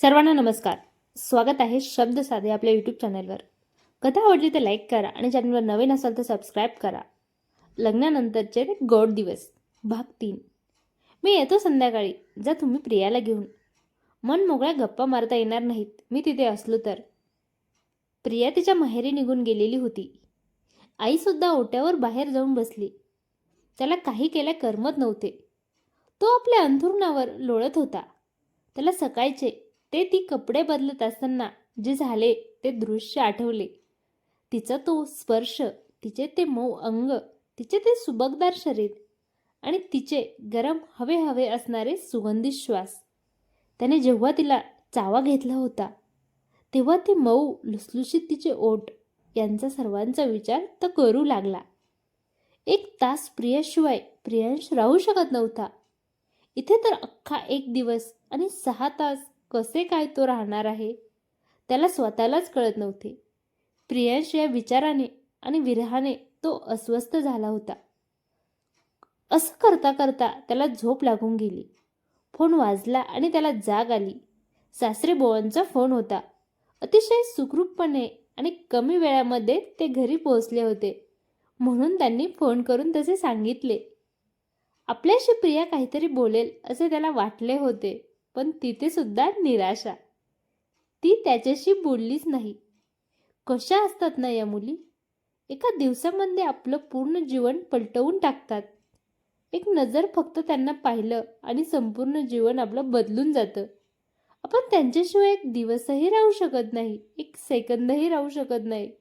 सर्वांना नमस्कार. स्वागत आहे शब्द साधे आपल्या यूट्यूब चॅनलवर कथा आवडली तर लाईक करा आणि चॅनलवर नवीन असाल तर सबस्क्राईब करा. लग्नानंतरचे ते गोड दिवस भाग तीन. मी येतो संध्याकाळी जा तुम्ही प्रियाला घेऊन. मन मोकळ्या गप्पा मारता येणार नाहीत मी तिथे असलो तर. प्रिया तिच्या माहेरी निघून गेलेली होती. आईसुद्धा ओट्यावर बाहेर जाऊन बसली. त्याला काही केल्या करमत नव्हते. तो आपल्या अंथरुणावर लोळत होता. त्याला सकाळचे ते ती कपडे बदलत असताना जे झाले ते दृश्य आठवले. तिचा तो स्पर्श तिचे ते मऊ अंग तिचे ते सुबकदार शरीर आणि तिचे गरम हवे हवे असणारे सुगंधित श्वास. त्याने जेव्हा तिला चावा घेतला होता तेव्हा ते मऊ लुसलुशीत तिचे ओठ यांचा सर्वांचा विचार तर करू लागला. एक तास प्रियाशिवाय प्रियांश राहू शकत नव्हता. इथे तर अख्खा एक दिवस आणि सहा तास कसे काय तो राहणार आहे? त्याला स्वतःलाच कळत नव्हते. प्रियांश या विचाराने आणि विरहाने तो अस्वस्थ झाला होता. असं करता करता त्याला झोप लागून गेली. फोन वाजला आणि त्याला जाग आली. सासरे बोवांचा फोन होता. अतिशय सुखरूपपणे आणि कमी वेळामध्ये ते घरी पोहोचले होते. म्हणून त्यांनी फोन करून तसे सांगितले. आपल्याशी प्रिया काहीतरी बोलेल असे त्याला वाटले होते. पण तिथे सुद्धा निराशा. ती त्याच्याशी बोललीच नाही. कशा असतात ना या मुली? एका दिवसामध्ये आपलं पूर्ण जीवन पलटवून टाकतात. एक नजर फक्त त्यांना पाहिलं आणि संपूर्ण जीवन आपलं बदलून जातं. आपण त्यांच्याशिवाय एक दिवसही राहू शकत नाही एक सेकंदही राहू शकत नाही.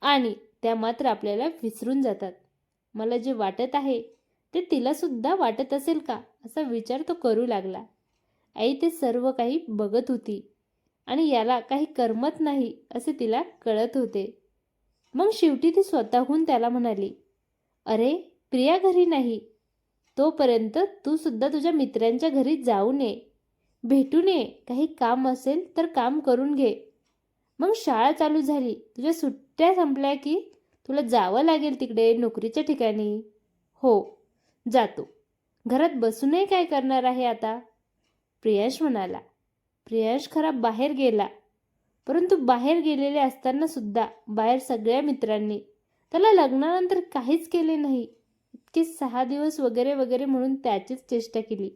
आणि त्या मात्र आपल्याला विसरून जातात. मला जे वाटत आहे ते तिलासुद्धा वाटत असेल का? असा विचार तो करू लागला. आई ते सर्व काही बघत होती. आणि याला काही करमत नाही असे तिला कळत होते. मग शेवटी ती स्वतःहून त्याला म्हणाली अरे प्रिया घरी नाही. तोपर्यंत तू सुद्धा तुझ्या मित्रांच्या घरी जाऊन ये भेटून ये काही काम असेल तर काम करून घे. मग शाळा चालू झाली. तुझ्या सुट्ट्या संपल्या की तुला जावं लागेल तिकडे नोकरीच्या ठिकाणी. हो जातो. घरात बसूनही काय करणार आहे आता? प्रियांश म्हणाला. प्रियांश खरा बाहेर गेला. परंतु बाहेर गेलेले असताना सुद्धा बाहेर सगळ्या मित्रांनी त्याला लग्नानंतर काहीच केले नाही. इतके सहा दिवस वगैरे वगैरे म्हणून त्याचीच चेष्टा केली.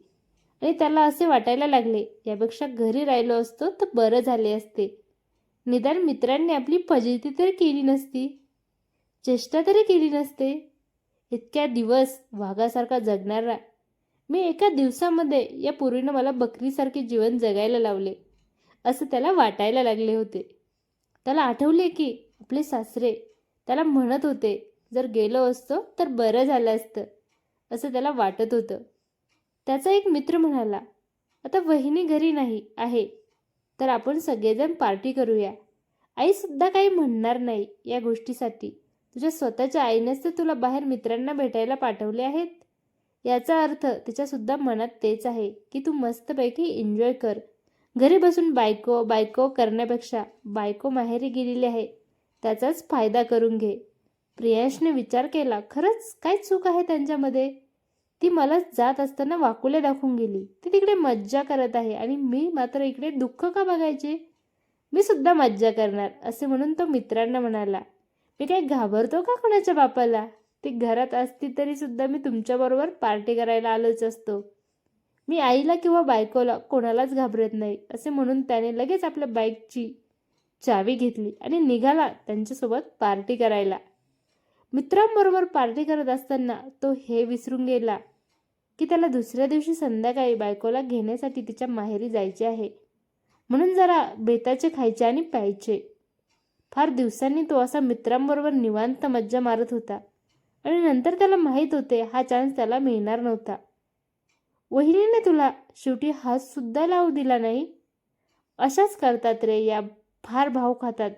आणि त्याला असे वाटायला लागले यापेक्षा घरी राहिलो असतो तर बरं झाले असते. निदान मित्रांनी आपली फजिती तरी केली नसती. चेष्टा तरी केली नसते. इतक्या दिवस वाघासारखा जगणारा मी एका दिवसामध्ये या पूर्वीनं मला बकरीसारखे जीवन जगायला लावले. असं त्याला वाटायला लागले होते. त्याला आठवले की आपले सासरे त्याला म्हणत होते जर गेलो असतो तर बरं झालं असतं असं त्याला वाटत होतं. त्याचा एक मित्र म्हणाला आता वहिनी घरी नाही आहे. तर आपण सगळेजण पार्टी करूया. आईसुद्धा काही म्हणणार नाही या गोष्टीसाठी. तुझ्या स्वतःच्या आईनेच तर तुला बाहेर मित्रांना भेटायला पाठवले आहेत. याचा अर्थ तिच्यासुद्धा मनात तेच आहे की तू मस्तपैकी एन्जॉय कर. घरी बसून बायको बायको करण्यापेक्षा बायको माहेरी गेलेली आहे त्याचाच फायदा करून घे. प्रियांशने विचार केला खरंच काय चूक आहे त्यांच्यामध्ये? ती मला जात असताना वाकुले दाखवून गेली. ती तिकडे मज्जा करत आहे आणि मी मात्र इकडे दुःख का बघायचे? मी सुद्धा मज्जा करणार असे म्हणून तो मित्रांना म्हणाला. मी काय घाबरतो का कोणाच्या बापाला? ती घरात असती तरी सुद्धा मी तुमच्याबरोबर पार्टी करायला आलोच असतो. मी आईला किंवा बायकोला कोणालाच घाबरत नाही असे म्हणून त्याने लगेच आपल्या बाईकची चावी घेतली आणि निघाला त्यांच्यासोबत पार्टी करायला. मित्रांबरोबर पार्टी करत असताना तो हे विसरून गेला की त्याला दुसऱ्या दिवशी संध्याकाळी बायकोला घेण्यासाठी तिच्या माहेरी जायचे आहे. म्हणून जरा बेताचे खायचे आणि प्यायचे. फार दिवसांनी तो असा मित्रांबरोबर निवांत मज्जा मारत होता. आणि नंतर त्याला माहीत होते हा चान्स त्याला मिळणार नव्हता. वहिनीने तुला शेवटी हातसुद्धा लावू दिला नाही? अशाच करतात रे या फार भाव खातात.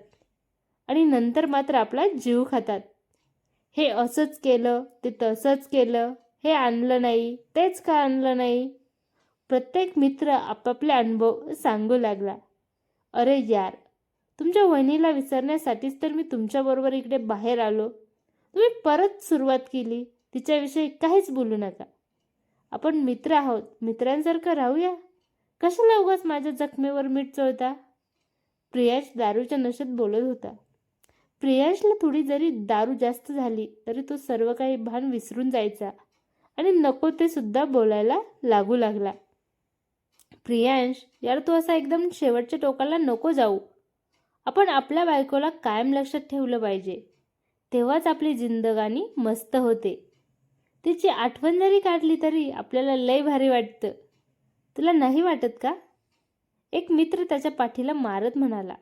आणि नंतर मात्र आपला जीव खातात. हे असंच केलं ते तसंच केलं हे आणलं नाही तेच का आणलं नाही? प्रत्येक मित्र आपापले अनुभव सांगू लागला. अरे यार तुमच्या वहिनीला विसरण्यासाठीच तर मी तुमच्याबरोबर इकडे बाहेर आलो. तुम्ही परत सुरुवात केली तिच्याविषयी काहीच बोलू नका. आपण मित्र आहोत मित्रांसारखं राहूया. कशाला उगाच माझ्या जखमेवर मीठ चोळता? प्रियाश दारूच्या नशेत बोलत होता. प्रियाशला थोडी जरी दारू जास्त झाली तरी तो सर्व काही भान विसरून जायचा आणि नको ते सुद्धा बोलायला लागू लागला. प्रियांश यार तू असा एकदम शेवटच्या टोकाला नको जाऊ. आपण आपल्या बायकोला कायम लक्षात ठेवलं पाहिजे. तेव्हाच आपली जिंदगानी मस्त होते. तिची आठवण जरी काढली तरी आपल्याला लय भारी वाटतं. तुला नाही वाटत का? एक मित्र त्याच्या पाठीला मारत म्हणाला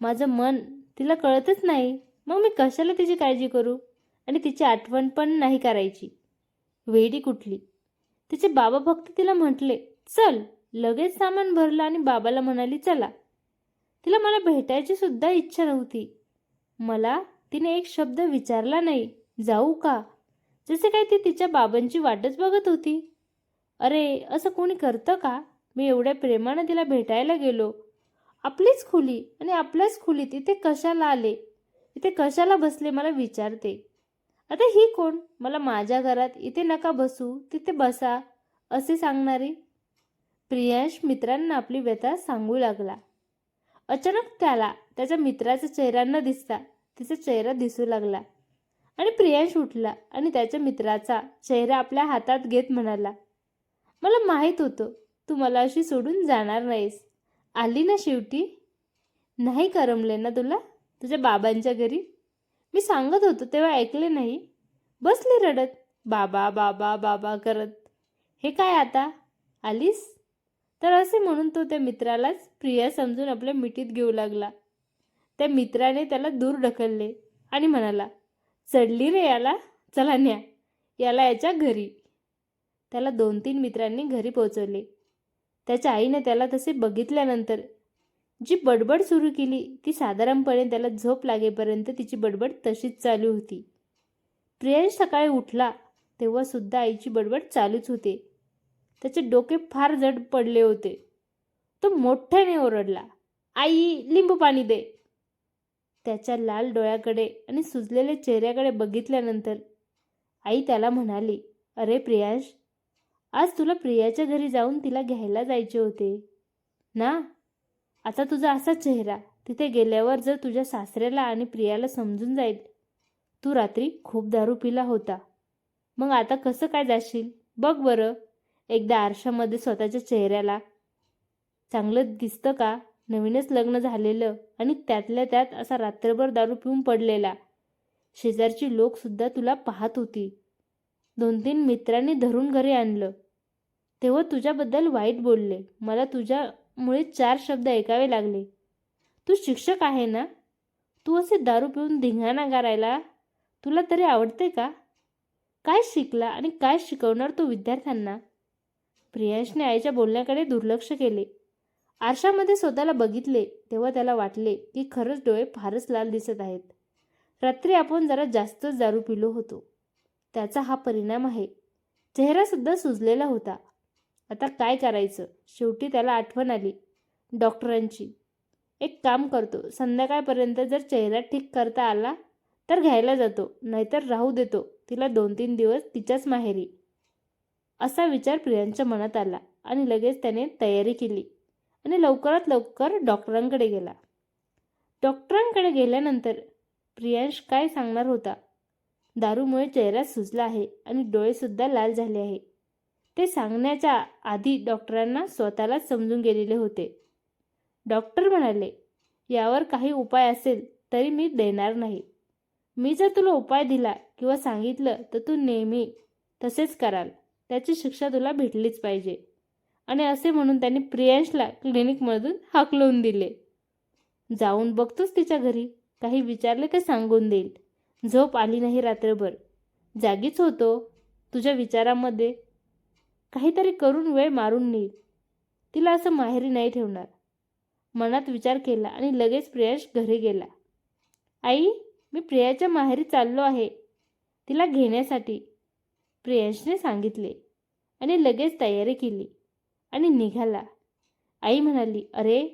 माझं मन तिला कळतच नाही. मग मी कशाला तिची काळजी करू? आणि तिची आठवण पण नाही करायची. वेडी कुठली? तिचे बाबा फक्त तिला म्हटले चल लगेच सामान भरलं आणि बाबाला म्हणाली चला. तिला मला भेटायची सुद्धा इच्छा नव्हती. मला तिने एक शब्द विचारला नाही जाऊ का? जसे काय ती तिच्या बाबांची वाटच बघत होती. अरे असं कोणी करतं का? मी एवढ्या प्रेमानं तिला भेटायला गेलो. आपलीच खोली आणि आपल्याच खोलीत इथे कशाला आले? इथे कशाला बसले मला विचारते. आता ही कोण? मला माझ्या घरात इथे नका बसू तिथे बसा असे सांगणारी. प्रियांश मित्रांना आपली व्यथा सांगू लागला. अचानक त्याला त्याच्या मित्राचा चेहरा न दिसता तिचा चेहरा दिसू लागला. आणि प्रियांश उठला आणि त्याच्या मित्राचा चेहरा आपल्या हातात घेत म्हणाला मला माहीत होतं तू मला अशी सोडून जाणार नाहीस. आली ना शेवटी? नाही करमले ना तुला? तुझ्या बाबांच्या घरी? मी सांगत होतो तेव्हा ऐकले नाही. बसले रडत. बाबा बाबा बाबा करत. हे काय आता? आलीस? तर असे म्हणून तो त्या मित्रालाच प्रिया समजून आपल्या मिठीत घेऊ लागला. त्या मित्राने त्याला दूर ढकलले आणि म्हणाला चढली रे याला चला न्या याला याच्या घरी. त्याला दोन तीन मित्रांनी घरी पोहोचवले. त्याच्या आईने त्याला तसे बघितल्यानंतर जी बडबड सुरू केली ती साधारणपणे त्याला झोप लागेपर्यंत तिची बडबड तशीच चालू होती. प्रियांश सकाळी उठला तेव्हा सुद्धा आईची बडबड चालूच होते. त्याचे डोके फार जड पडले होते. तो मोठ्याने ओरडला आई लिंबू पाणी दे. त्याच्या लाल डोळ्याकडे आणि सुजलेल्या चेहऱ्याकडे बघितल्यानंतर आई त्याला म्हणाली अरे प्रियाश आज तुला प्रियाच्या घरी जाऊन तिला घ्यायला जायचे होते. ना? आता तुझा असा चेहरा तिथे गेल्यावर जर तुझ्या सासऱ्याला आणि प्रियाला समजून जाईल तू रात्री खूप दारू पिला होता. मग आता कसं काय जाशील? बघ बरं. एकदा आरशामध्ये स्वतःच्या चेहऱ्याला. चांगलं दिसतं का? नवीनच लग्न झालेलं आणि त्यातल्या त्यात असा रात्रभर दारू पिऊन पडलेला. शेजारची लोकसुद्धा तुला पाहत होती. दोन तीन मित्रांनी धरून घरी आणलं. तेव्हा तुझ्याबद्दल वाईट बोलले. मला तुझ्यामुळे चार शब्द ऐकावे लागले. तू शिक्षक आहे ना? तू असे दारू पिऊन धिंगाणा गारायला तुला तरी आवडते का? काय शिकला आणि काय शिकवणार तो विद्यार्थ्यांना? प्रियांशने आईच्या बोलण्याकडे दुर्लक्ष केले. आरशामध्ये स्वतःला बघितले तेव्हा त्याला वाटले की खरंच डोळे फारच लाल दिसत आहेत. रात्री आपण जरा जास्तच दारू पिलो होतो. त्याचा हा परिणाम आहे. चेहरासुद्धा सुजलेला होता. आता काय करायचं? शेवटी त्याला आठवण आली. डॉक्टरांची. एक काम करतो संध्याकाळपर्यंत जर चेहरा ठीक करता आला तर घ्यायला जातो नाहीतर राहू देतो. तिला दोन तीन दिवस तिच्याच माहेरी. असा विचार प्रियांच्या मनात आला आणि लगेच त्याने तयारी केली. आणि लवकरात लवकर डॉक्टरांकडे गेला. डॉक्टरांकडे गेल्यानंतर प्रियांश काय सांगणार होता? दारूमुळे चेहरा सुजला आहे आणि डोळेसुद्धा लाल झाले आहे. ते सांगण्याच्या आधी डॉक्टरांना स्वतःलाच समजून गेलेले होते. डॉक्टर म्हणाले यावर काही उपाय असेल तरी मी देणार नाही. मी जर तुला उपाय दिला किंवा सांगितलं तर तू नेहमी तसेच कराल. त्याची शिक्षा तुला भेटलीच पाहिजे. आणि असे म्हणून त्यांनी प्रियांशला क्लिनिकमधून हाकलवून दिले. जाऊन बघतोच तिच्या घरी. काही विचारले का सांगून देईल. झोप आली नाही रात्रभर. जागीच होतो. तुझ्या विचारामध्ये काहीतरी करून वेळ मारून नेईल. तिला असं माहेरी नाही ठेवणार. मनात विचार केला आणि लगेच प्रियांश घरी गेला. आई मी प्रियाच्या माहेरी चाललो आहे. तिला घेण्यासाठी. प्रियांशने सांगितले आणि लगेच तयारी केली. आणि निघाला. आई म्हणाली अरे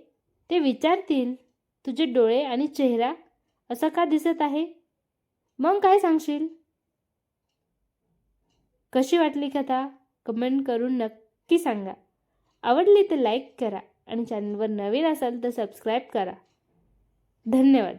ते विचारतील तुझे डोळे आणि चेहरा असा का दिसत आहे? मग काय सांगशील? कशी वाटली कथा? कमेंट करून नक्की सांगा. आवडली तर लाईक करा आणि चॅनलवर नवीन असाल तर सबस्क्राईब करा. धन्यवाद.